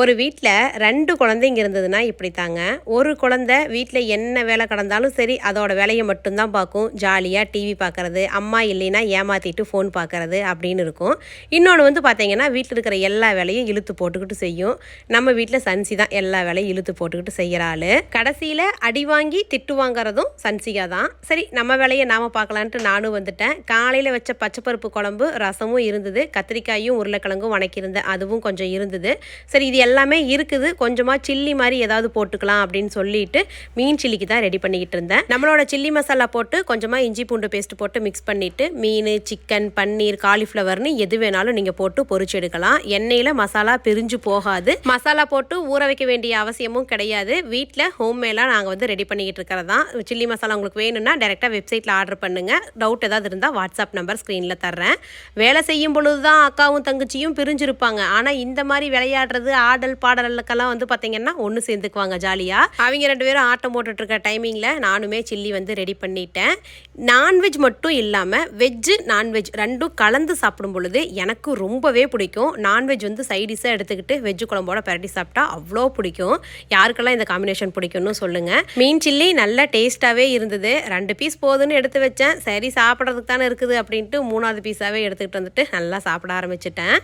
ஒரு வீட்டில் ரெண்டு குழந்தைங்க இருந்ததுன்னா இப்படி தாங்க ஒரு குழந்தை வீட்டில் என்ன வேலை கடந்தாலும் சரி அதோட வேலையை மட்டும்தான் பார்க்கும். ஜாலியாக டிவி பார்க்குறது அம்மா இல்லைன்னா ஏமாற்றிட்டு ஃபோன் பார்க்கறது அப்படின்னு இருக்கும். இன்னொன்று வந்து பார்த்தீங்கன்னா வீட்டில் இருக்கிற எல்லா வேலையும் இழுத்து போட்டுக்கிட்டு செய்யும். நம்ம வீட்டில் சன்சி தான் எல்லா வேலையும் இழுத்து போட்டுக்கிட்டு செய்கிற ஆள். கடைசியில் அடி வாங்கி திட்டு வாங்குறதும் சன்சிகா தான். சரி நம்ம வேலையை நாம் பார்க்கலான்ட்டு நானும் வந்துட்டேன். காலையில் வச்ச பச்சைப்பருப்பு குழம்பு ரசமும் இருந்தது. கத்திரிக்காயும் உருளைக்கிழங்கும் வணக்கியிருந்தேன். அதுவும் கொஞ்சம் இருந்தது. சரி இது எல்லாமே இருக்குது. கொஞ்சமாக சில்லி மாதிரி ஏதாவது போட்டுக்கலாம் அப்படின்னு சொல்லிட்டு மீன் சில்லிக்கு தான் ரெடி பண்ணிக்கிட்டு இருந்தேன். நம்மளோட சில்லி மசாலா போட்டு கொஞ்சமாக இஞ்சி பூண்டு பேஸ்ட் போட்டு மிக்ஸ் பண்ணிட்டு மீன் சிக்கன் பன்னீர் காலிஃப்ளவர்னு எது வேணாலும் நீங்கள் போட்டு பொறிச்சு எடுக்கலாம். எண்ணெயில் மசாலா பிரிஞ்சு போகாது. மசாலா போட்டு ஊற வைக்க வேண்டிய அவசியமும் கிடையாது. வீட்டில் ஹோம் மேலாக நாங்கள் வந்து ரெடி பண்ணிக்கிட்டு இருக்கிறது. தான் சில்லி மசாலா உங்களுக்கு வேணும்னா டேரெக்டாக வெப்சைட்டில் ஆர்டர் பண்ணுங்கள் டவுட் ஏதாவது இருந்தால் வாட்ஸ்அப் நம்பர் ஸ்க்ரீனில் தர்றேன். வேலை செய்யும் பொழுது தான் அக்காவும் தங்கச்சியும் பிரிஞ்சிருப்பாங்க. ஆனால் இந்த மாதிரி விளையாடுறது ஆடல் பாடலுக்கெல்லாம் வந்து பார்த்தீங்கன்னா ஒன்று சேர்ந்துக்குவாங்க ஜாலியாக அவங்க ரெண்டு பேரும் ஆட்டம் போட்டுட்டு இருக்க டைமிங்கில் நானுமே சில்லி வந்து ரெடி பண்ணிட்டேன். நான்வெஜ் மட்டும் இல்லாமல் வெஜ்ஜு நான்வெஜ் ரெண்டும் கலந்து சாப்பிடும் பொழுது எனக்கு ரொம்பவே பிடிக்கும். நான்வெஜ் வந்து சைடிஷாக எடுத்துக்கிட்டு வெஜ்ஜு குழம்போட பரட்டி சாப்பிட்டா அவ்வளோ பிடிக்கும். யாருக்கெல்லாம் இந்த காம்பினேஷன் பிடிக்கும்னு சொல்லுங்கள் மீன் சில்லி நல்ல டேஸ்ட்டாகவே இருந்தது. ரெண்டு பீஸ் போதுன்னு எடுத்து வச்சேன். சரி சாப்பிட்றதுக்கு தானே இருக்குது அப்படின்ட்டு மூணாவது பீஸாகவே எடுத்துக்கிட்டு வந்துட்டு நல்லா சாப்பிட ஆரம்பிச்சிட்டேன்.